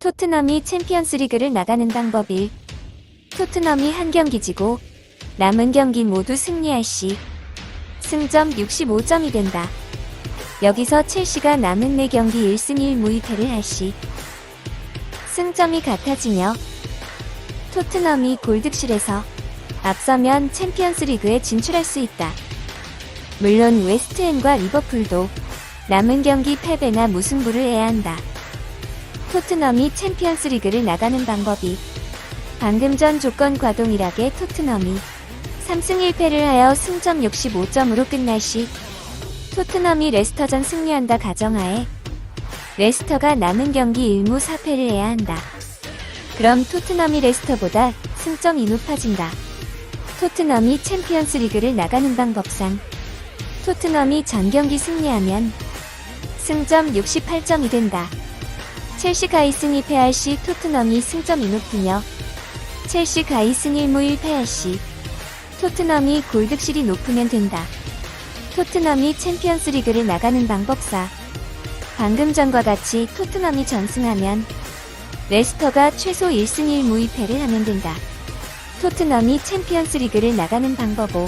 토트넘이 챔피언스 리그를 나가는 방법 1. 토트넘이 한 경기 지고 남은 경기 모두 승리할 시 승점 65점이 된다. 여기서 첼시가 남은 4경기 1승 1무이패를 할 시 승점이 같아지며 토트넘이 골득실에서 앞서면 챔피언스 리그에 진출할 수 있다. 물론 웨스트햄과 리버풀도 남은 경기 패배나 무승부를 해야 한다. 토트넘이 챔피언스 리그를 나가는 방법이 방금 전 조건 과동일하게 토트넘이 3승 1패를 하여 승점 65점으로 끝날 시 토트넘이 레스터전 승리한다 가정하에 레스터가 남은 경기 1무 4패를 해야 한다. 그럼 토트넘이 레스터보다 승점이 높아진다. 토트넘이 챔피언스 리그를 나가는 방법상 토트넘이 전 경기 승리하면 승점 68점이 된다. 첼시가 2승 2패할 시 토트넘이 승점이 높으며 첼시가 2승 1무 1패할 시 토트넘이 골득실이 높으면 된다. 토트넘이 챔피언스 리그를 나가는 방법사 방금 전과 같이 토트넘이 전승하면 레스터가 최소 1승 1무 2패를 하면 된다. 토트넘이 챔피언스 리그를 나가는 방법 5